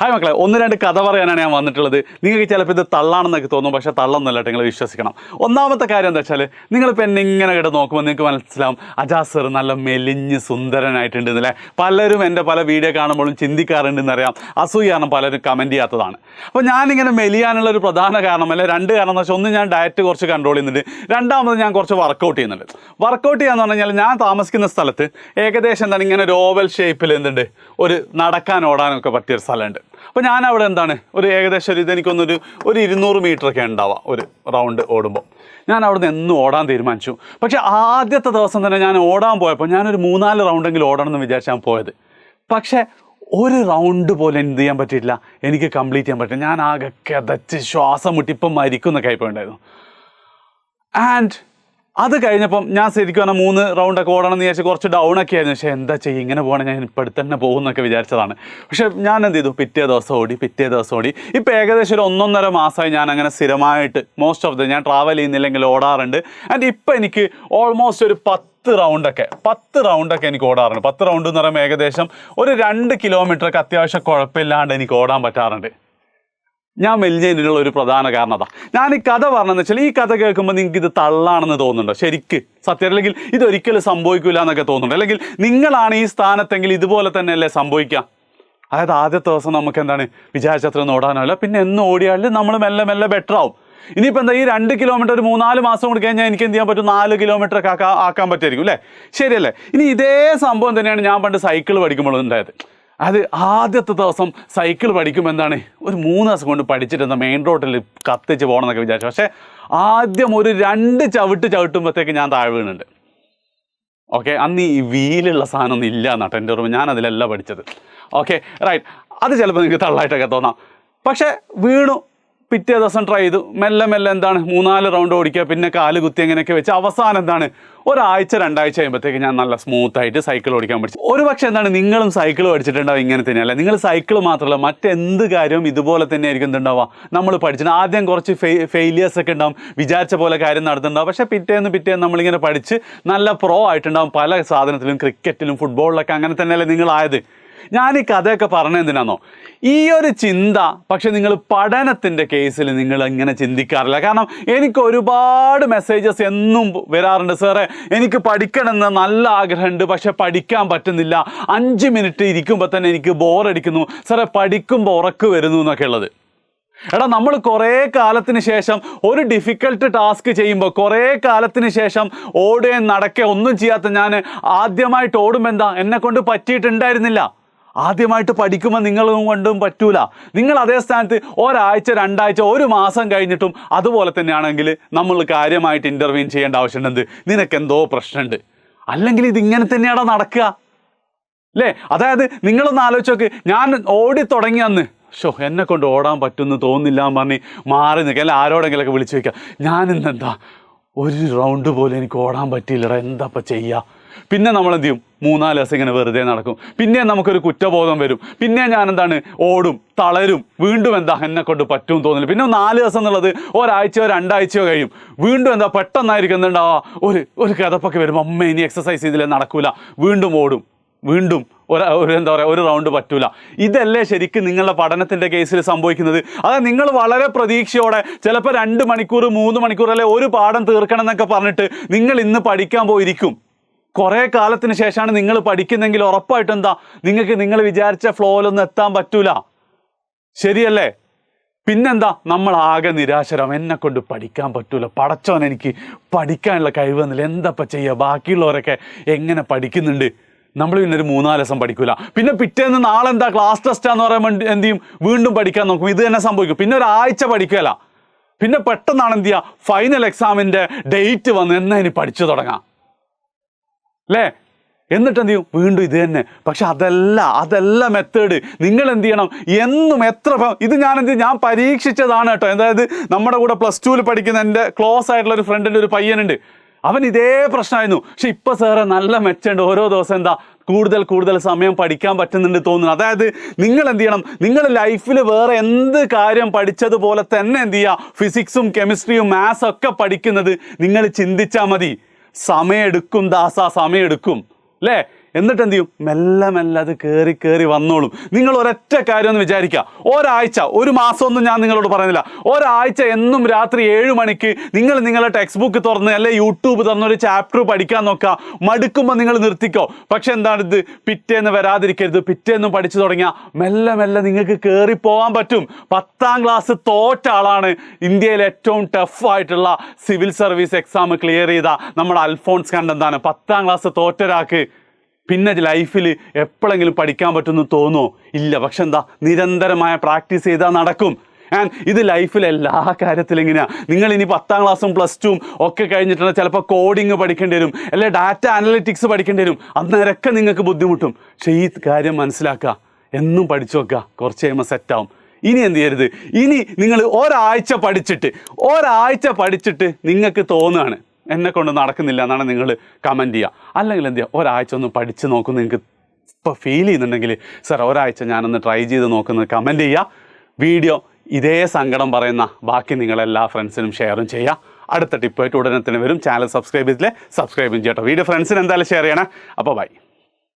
Hi മക്കളെ ഒന്ന് രണ്ട് കഥ പറയാനാണ് ഞാൻ വന്നിട്ടുള്ളത്. നിങ്ങൾക്ക് ചിലപ്പോൾ ഇത് തള്ളാണെന്നൊക്കെ തോന്നും പക്ഷേ തള്ളൊന്നുമല്ല നിങ്ങൾ വിശ്വസിക്കണം. ഒന്നാമത്തെ കാര്യം എന്താ വെച്ചാൽ നിങ്ങളിപ്പോൾ എന്നെ ഇങ്ങനെ കിട നോക്കുമ്പോൾ നിങ്ങൾക്ക് മനസ്സിലാവും അജാസർ നല്ല മെലിഞ്ഞ് സുന്ദരനായിട്ടുണ്ട് എന്നല്ലേ? പലരും എന്റെ പല വീഡിയോ കാണുമ്പോഴും ചിന്തിക്കാറുണ്ടെന്ന് അറിയാം. അസൂയ കാരണം പലരും കമന്റ് ചെയ്യാത്തതാണ്. അപ്പോൾ ഞാനിങ്ങനെ മെലിയാനുള്ള ഒരു പ്രധാന കാരണം അല്ല രണ്ട് കാരണം എന്ന് ഒന്ന് ഞാൻ ഡയറ്റ് കുറച്ച് കൺട്രോൾ ചെയ്യുന്നുണ്ട്. രണ്ടാമത് ഞാൻ കുറച്ച് വർക്കൗട്ട് ചെയ്യുന്നുണ്ട്. വർക്കൗട്ട് ചെയ്യാന്ന് പറഞ്ഞു കഴിഞ്ഞാൽ ഞാൻ താമസിക്കുന്ന സ്ഥലത്ത് ഏകദേശം എന്താണ് ഇങ്ങനെ ഒരു ഓവൽ ഷേപ്പിൽ എന്തുണ്ട്? ഒരു നടക്കാൻ ഓടാനൊക്കെ പറ്റിയൊരു സ്ഥലമുണ്ട്. അപ്പോൾ ഞാൻ അവിടെ എന്താണ്? ഒരു ഏകദേശം ഒരു ഇതെനിക്കൊന്നൊരു ഒരു ഇരുന്നൂറ് മീറ്റർ ഒക്കെ ഉണ്ടാവാം. ഒരു റൗണ്ട് ഓടുമ്പോൾ ഞാൻ അവിടെ നിന്ന് എന്നും ഓടാൻ തീരുമാനിച്ചു. പക്ഷേ ആദ്യത്തെ ദിവസം തന്നെ ഞാൻ ഓടാൻ പോയപ്പോൾ ഞാനൊരു മൂന്നാൽ റൗണ്ടെങ്കിലും ഓടണം എന്ന് വിചാരിച്ചാൽ പോയത്. പക്ഷേ ഒരു റൗണ്ട് പോലും എന്ത് ചെയ്യാൻ പറ്റിയിട്ടില്ല. എനിക്ക് കംപ്ലീറ്റ് ചെയ്യാൻ പറ്റില്ല. ഞാൻ ആകെ കിതച്ച് ശ്വാസം മുട്ടിപ്പം മരിക്കുന്നൊക്കെ ആയിപ്പോണ്ടായിരുന്നു ആൻഡ് അത് കഴിഞ്ഞപ്പം ഞാൻ ശരിക്കും പറഞ്ഞാൽ മൂന്ന് റൗണ്ടൊക്കെ ഓടണം എന്ന് വിചാരിച്ച് കുറച്ച് ഡൗൺ ഒക്കെ ആയിരുന്നു. പക്ഷേ എന്താ ചെയ്യുക ഇങ്ങനെ പോകണം ഞാൻ ഇപ്പോൾ തന്നെ തന്നെ പോകുമെന്നൊക്കെ വിചാരിച്ചതാണ്. പക്ഷേ ഞാൻ എന്ത് ചെയ്തു? പിറ്റേ ദിവസം ഓടി പിറ്റേ ദിവസം ഓടി. ഇപ്പോൾ ഏകദേശം ഒരു ഒന്നൊന്നര മാസമായി ഞാൻ അങ്ങനെ സ്ഥിരമായിട്ട് മോസ്റ്റ് ഓഫ് ദ ഞാൻ ട്രാവൽ ചെയ്യുന്നില്ലെങ്കിൽ ഓടാറുണ്ട്. ആൻഡ് ഇപ്പം എനിക്ക് ഓൾമോസ്റ്റ് ഒരു പത്ത് റൗണ്ടൊക്കെ പത്ത് റൗണ്ടൊക്കെ എനിക്ക് ഓടാറുണ്ട്. പത്ത് റൗണ്ട് എന്ന് പറയുമ്പോൾ ഏകദേശം ഒരു രണ്ട് കിലോമീറ്ററൊക്കെ അത്യാവശ്യം കുഴപ്പമില്ലാണ്ട് എനിക്ക് ഓടാൻ പറ്റാറുണ്ട്. ഞാൻ മെലിഞ്ഞതിനുള്ള ഒരു പ്രധാന കാരണം അതാ ഞാൻ ഈ കഥ പറഞ്ഞതെന്ന് വെച്ചാൽ ഈ കഥ കേൾക്കുമ്പോൾ നിങ്ങൾക്ക് ഇത് തള്ളാണെന്ന് തോന്നുന്നുണ്ടോ? ശരിക്ക്. സത്യം അല്ലെങ്കിൽ ഇതൊരിക്കലും സംഭവിക്കില്ല എന്നൊക്കെ തോന്നുന്നുണ്ട്? അല്ലെങ്കിൽ നിങ്ങളാണ് ഈ സ്ഥാനത്തെങ്കിൽ ഇതുപോലെ തന്നെയല്ലേ സംഭവിക്കുക അതായത് ആദ്യത്തെ ദിവസം നമുക്ക് എന്താണ്? വിചാരിച്ചത്രയൊന്നും ഓടാനല്ല പിന്നെ എന്ന് ഓടിയാലും നമ്മൾ മെല്ലെ മെല്ലെ ബെറ്റർ ആവും. ഇനിയിപ്പോൾ എന്താ ഈ രണ്ട് കിലോമീറ്റർ ഒരു മൂന്നാൽ മാസം കൂടി കഴിഞ്ഞാൽ എനിക്ക് എന്ത് ചെയ്യാൻ പറ്റും? നാല് കിലോമീറ്റർ ഒക്കെ ആക്കാൻ ആക്കാൻ പറ്റുമായിരിക്കും അല്ലേ? ശരിയല്ലേ? ഇനി ഇതേ സംഭവം തന്നെയാണ് ഞാൻ പണ്ട് സൈക്കിൾ പഠിക്കുമ്പോൾ ഉണ്ടായത്. അത് ആദ്യത്തെ ദിവസം സൈക്കിൾ പഠിക്കുമ്പോൾ എന്താണ് ഒരു മൂന്ന് ദിവസം കൊണ്ട് പഠിച്ചിരുന്ന മെയിൻ റോഡിൽ കത്തിച്ച് പോകണം എന്നൊക്കെ വിചാരിച്ചു. പക്ഷേ ആദ്യം ഒരു രണ്ട് ചവിട്ട് ചവിട്ടുമ്പോഴത്തേക്ക് ഞാൻ താഴെ വീണുണ്ട്. ഓക്കെ അന്ന് ഈ വീലുള്ള സാധനമൊന്നും ഇല്ല എന്നാട്ടോ എന്റെ ഓർമ്മ ഞാൻ അതിലല്ല പഠിച്ചത്. ഓക്കെ റൈറ്റ് അത് ചിലപ്പോൾ നിങ്ങൾക്ക് തള്ളായിട്ടൊക്കെ തോന്നാം. പക്ഷേ വീണു. പിറ്റേ ദിവസം ട്രൈ ചെയ്തു. മെല്ലെ മെല്ലെ എന്താണ്? മൂന്നാൽ റൗണ്ട് ഓടിക്കുക പിന്നെ കാൽ കുത്തി അങ്ങനെയൊക്കെ വെച്ച് അവസാനം എന്താണ്? ഒരാഴ്ച രണ്ടാഴ്ച കഴിയുമ്പോഴത്തേക്ക് ഞാൻ നല്ല സ്മൂത്ത് ആയിട്ട് സൈക്കിൾ ഓടിക്കാൻ പഠിച്ചു. ഒരു പക്ഷേ എന്താണ്? നിങ്ങളും സൈക്കിൾ പഠിച്ചിട്ടുണ്ടാവും ഇങ്ങനെ തന്നെയല്ല നിങ്ങൾ സൈക്കിൾ മാത്രമല്ല മറ്റെന്ത് കാര്യവും ഇതുപോലെ തന്നെ ആയിരിക്കും എന്തുണ്ടാവുക? നമ്മൾ പഠിച്ചിട്ട് ആദ്യം കുറച്ച് ഫെയിലിയേഴ്സ് ഒക്കെ ഉണ്ടാവും. വിചാരിച്ച പോലെ കാര്യം നടത്തുന്നുണ്ടാവും പക്ഷേ പിറ്റേന്ന് പിറ്റേന്ന് നമ്മളിങ്ങനെ പഠിച്ച് നല്ല പ്രോ ആയിട്ടുണ്ടാവും. പല സാധനത്തിലും ക്രിക്കറ്റിലും ഫുട്ബോളിലൊക്കെ അങ്ങനെ തന്നെയല്ലേ നിങ്ങളായത്. ഞാൻ ഈ കഥയൊക്കെ പറഞ്ഞ ഈ ഒരു ചിന്ത പക്ഷെ നിങ്ങൾ പഠനത്തിന്റെ കേസിൽ നിങ്ങൾ ഇങ്ങനെ ചിന്തിക്കാറില്ല. കാരണം എനിക്ക് ഒരുപാട് മെസ്സേജസ് എന്നും വരാറുണ്ട്. സാറേ എനിക്ക് പഠിക്കണമെന്ന് നല്ല ആഗ്രഹമുണ്ട് പക്ഷെ പഠിക്കാൻ പറ്റുന്നില്ല. അഞ്ച് മിനിറ്റ് ഇരിക്കുമ്പോൾ തന്നെ എനിക്ക് ബോറടിക്കുന്നു. സാറേ പഠിക്കുമ്പോൾ ഉറക്ക് വരുന്നു എന്നൊക്കെ ഉള്ളത്. എടാ നമ്മൾ കുറേ കാലത്തിന് ശേഷം ഒരു ഡിഫിക്കൽട്ട് ടാസ്ക് ചെയ്യുമ്പോൾ കുറേ കാലത്തിന് ശേഷം ഓടുകയും നടക്കുകയും ഒന്നും ചെയ്യാത്ത ഞാൻ ആദ്യമായിട്ട് ഓടുമ്പോൾ എന്താ എന്നെ കൊണ്ട് പറ്റിയിട്ടുണ്ടായിരുന്നില്ല. ആദ്യമായിട്ട് പഠിക്കുമ്പോൾ നിങ്ങളും കൊണ്ടും പറ്റൂല. നിങ്ങൾ അതേ സ്ഥാനത്ത് ഒരാഴ്ച രണ്ടാഴ്ച ഒരു മാസം കഴിഞ്ഞിട്ടും അതുപോലെ തന്നെയാണെങ്കിൽ നമ്മൾ കാര്യമായിട്ട് ഇന്റർവ്യൂ ചെയ്യേണ്ട ആവശ്യമുണ്ട്. നിനക്കെന്തോ പ്രശ്നമുണ്ട്. അല്ലെങ്കിൽ ഇതിങ്ങനെ തന്നെയാണോ നടക്കുക? അല്ലേ അതായത് നിങ്ങളൊന്ന് ആലോചിച്ച് നോക്ക്. ഞാൻ ഓടി തുടങ്ങി അന്ന്. ഷോ എന്നെ കൊണ്ട് ഓടാൻ പറ്റുമെന്ന് തോന്നില്ല എന്ന് പറഞ്ഞ് മാറി നിൽക്കുക. അല്ല ആരോടെങ്കിലൊക്കെ വിളിച്ചു വയ്ക്കുക ഞാൻ ഇന്നെന്താ ഒരു റൗണ്ട് പോലും എനിക്ക് ഓടാൻ പറ്റിയില്ലടാ. എന്താ ഇപ്പം ചെയ്യുക പിന്നെ നമ്മൾ എന്ത് ചെയ്യും മൂന്നാൽ ദിവസം ഇങ്ങനെ വെറുതെ നടക്കും. പിന്നെ നമുക്കൊരു കുറ്റബോധം വരും. പിന്നെ ഞാൻ എന്താണ് ഓടും തളരും വീണ്ടും എന്താ എന്നെ കൊണ്ട് പറ്റും തോന്നില്ല പിന്നെ നാല് ദിവസം എന്നുള്ളത് ഒരാഴ്ചയോ രണ്ടാഴ്ചയോ കഴിയും. വീണ്ടും എന്താ പെട്ടെന്നായിരിക്കും എന്താ ഒരു ഒരു കിതപ്പൊക്കെ വരും അമ്മ ഇനി എക്സസൈസ് ചെയ്തില്ല? നടക്കൂല. വീണ്ടും ഓടും. വീണ്ടും ഒരു ഒരു എന്താ പറയുക ഒരു റൗണ്ട് പറ്റൂല. ഇതല്ലേ ശരിക്കും നിങ്ങളുടെ പഠനത്തിന്റെ കേസിൽ സംഭവിക്കുന്നത്? അതായത് നിങ്ങൾ വളരെ പ്രതീക്ഷയോടെ ചിലപ്പോൾ രണ്ട് മണിക്കൂർ മൂന്ന് മണിക്കൂർ അല്ലെ ഒരു പാഠം തീർക്കണം എന്നൊക്കെ പറഞ്ഞിട്ട് നിങ്ങൾ ഇന്ന് പഠിക്കാൻ പോയിരിക്കും. കുറേ കാലത്തിന് ശേഷമാണ് നിങ്ങൾ പഠിക്കുന്നെങ്കിൽ ഉറപ്പായിട്ടും എന്താ നിങ്ങൾക്ക് നിങ്ങൾ വിചാരിച്ച ഫ്ലോയിലൊന്നും എത്താൻ പറ്റൂല. ശരിയല്ലേ? പിന്നെന്താ നമ്മൾ ആകെ നിരാശരം എന്നെ കൊണ്ട് പഠിക്കാൻ പറ്റൂല. പടച്ചോൻ എനിക്ക് പഠിക്കാനുള്ള കഴിവെന്നില്ല എന്തപ്പം ചെയ്യുക ബാക്കിയുള്ളവരൊക്കെ എങ്ങനെ പഠിക്കുന്നുണ്ട്? നമ്മൾ പിന്നെ ഒരു മൂന്നാൽ ദിവസം പഠിക്കൂല. പിന്നെ പിറ്റേന്ന് നാളെ എന്താ ക്ലാസ് ടെസ്റ്റാന്ന് പറയുമ്പോൾ എന്ത് ചെയ്യും? വീണ്ടും പഠിക്കാൻ നോക്കും. ഇത് തന്നെ സംഭവിക്കും. പിന്നെ ഒരാഴ്ച പഠിക്കുകയല്ല പിന്നെ പെട്ടെന്നാണ് എന്ത് ചെയ്യുക ഫൈനൽ എക്സാമിന്റെ ഡേറ്റ് വന്ന് എന്നാ ഇനി പഠിച്ചു തുടങ്ങാം? അല്ലേ എന്നിട്ട് എന്ത് ചെയ്യും? വീണ്ടും ഇത് തന്നെ. പക്ഷെ അതല്ല അതല്ല മെത്തേഡ് നിങ്ങൾ എന്ത് ചെയ്യണം? എന്നും എത്ര ഇത് ഞാൻ എന്ത്? ഞാൻ പരീക്ഷിച്ചതാണ് കേട്ടോ. അതായത് നമ്മുടെ കൂടെ പ്ലസ് ടുവിൽ പഠിക്കുന്ന എന്റെ ക്ലോസ് ആയിട്ടുള്ള ഒരു ഫ്രണ്ടിന്റെ ഒരു പയ്യനുണ്ട്. അവൻ ഇതേ പ്രശ്നമായിരുന്നു. പക്ഷെ ഇപ്പൊ സാറേ നല്ല മെച്ചമുണ്ട്. ഓരോ ദിവസം എന്താ കൂടുതൽ കൂടുതൽ സമയം പഠിക്കാൻ പറ്റുന്നുണ്ട് തോന്നുന്നു. അതായത് നിങ്ങൾ എന്ത് ചെയ്യണം? നിങ്ങൾ ലൈഫിൽ വേറെ എന്ത് കാര്യം പഠിച്ചതുപോലെ തന്നെ എന്ത് ചെയ്യുക? ഫിസിക്സും കെമിസ്ട്രിയും മാത്സും ഒക്കെ പഠിക്കുന്നത് നിങ്ങൾ ചിന്തിച്ചാൽ മതി. സമയമെടുക്കും ദാസ സമയമെടുക്കും. അല്ലേ എന്നിട്ട് എന്ത് ചെയ്യും മെല്ലെ മെല്ലെ അത് കയറി കയറി വന്നോളും. നിങ്ങൾ ഒരൊറ്റ കാര്യം ഒന്ന് വിചാരിക്കുക. ഒരാഴ്ച ഒരു മാസമൊന്നും ഞാൻ നിങ്ങളോട് പറയുന്നില്ല. ഒരാഴ്ച എന്നും രാത്രി ഏഴ് മണിക്ക് നിങ്ങൾ നിങ്ങളുടെ ടെക്സ്റ്റ് ബുക്ക് തുറന്ന് അല്ലെ യൂട്യൂബ് തുറന്ന് ഒരു ചാപ്റ്റർ പഠിക്കാൻ നോക്കുക. മടുക്കുമ്പോൾ നിങ്ങൾ നിർത്തിക്കോ. പക്ഷെ എന്താണിത്? പിറ്റേന്ന് വരാതിരിക്കരുത്. പിറ്റേന്നും പഠിച്ചു തുടങ്ങിയാൽ മെല്ലെ മെല്ലെ നിങ്ങൾക്ക് കയറി പോകാൻ പറ്റും. പത്താം ക്ലാസ് തോറ്റ ആളാണ് ഇന്ത്യയിലെ ഏറ്റവും ടഫായിട്ടുള്ള സിവിൽ സർവീസ് എക്സാം ക്ലിയർ ചെയ്ത നമ്മുടെ അൽഫോൺസ് കണ്ടെന്താണ് പത്താം ക്ലാസ് തോറ്റ ഒരാൾക്ക് പിന്നെ ലൈഫിൽ എപ്പോഴെങ്കിലും പഠിക്കാൻ പറ്റുമെന്ന് തോന്നുമോ ഇല്ല. പക്ഷെ എന്താ? നിരന്തരമായ പ്രാക്ടീസ് ചെയ്താൽ നടക്കും. ആൻഡ് ഇത് ലൈഫിൽ എല്ലാ കാര്യത്തിലും ഇങ്ങനെയാണ് നിങ്ങൾ ഇനി പത്താം ക്ലാസ്സും പ്ലസ് ടുവും ഒക്കെ കഴിഞ്ഞിട്ടുണ്ടെങ്കിൽ ചിലപ്പോൾ കോഡിങ് പഠിക്കേണ്ടി വരും. അല്ലെ ഡാറ്റ അനലിറ്റിക്സ് പഠിക്കേണ്ടി വരും. അന്നേരമൊക്കെ നിങ്ങൾക്ക് ബുദ്ധിമുട്ടും. പക്ഷേ ഈ കാര്യം മനസ്സിലാക്കുക. എന്നും പഠിച്ചു വെക്കുക. കുറച്ച് കഴിയുമ്പോൾ സെറ്റാവും ഇനി എന്ത് ചെയ്യരുത്? ഇനി നിങ്ങൾ ഒരാഴ്ച പഠിച്ചിട്ട് ഒരാഴ്ച പഠിച്ചിട്ട് നിങ്ങൾക്ക് തോന്നുകയാണ്. എന്നെ കൊണ്ട് നടക്കുന്നില്ല എന്നാണ് നിങ്ങൾ കമന്റ് ചെയ്യുക. അല്ലെങ്കിൽ എന്ത് ചെയ്യുക? ഒരാഴ്ച ഒന്ന് പഠിച്ച് നോക്കും നിങ്ങൾക്ക് ഇപ്പോൾ ഫീൽ ചെയ്യുന്നുണ്ടെങ്കിൽ സാർ ഒരാഴ്ച ഞാനൊന്ന് ട്രൈ ചെയ്ത് നോക്കുന്നത് കമന്റ് ചെയ്യുക. വീഡിയോ ഇതേ സങ്കടം പറയുന്ന ബാക്കി നിങ്ങളെല്ലാ ഫ്രണ്ട്സിനും ഷെയറും ചെയ്യുക. അടുത്ത ടിപ്പായിട്ട് ഉടനെ തന്നെ വരും. ചാനൽ സബ്സ്ക്രൈബ് ചെയ്തില്ലേ? സബ്സ്ക്രൈബും ചെയ്യട്ടോ. വീഡിയോ ഫ്രണ്ട്സിന് എന്തായാലും ഷെയർ ചെയ്യണേ. അപ്പോൾ ബൈ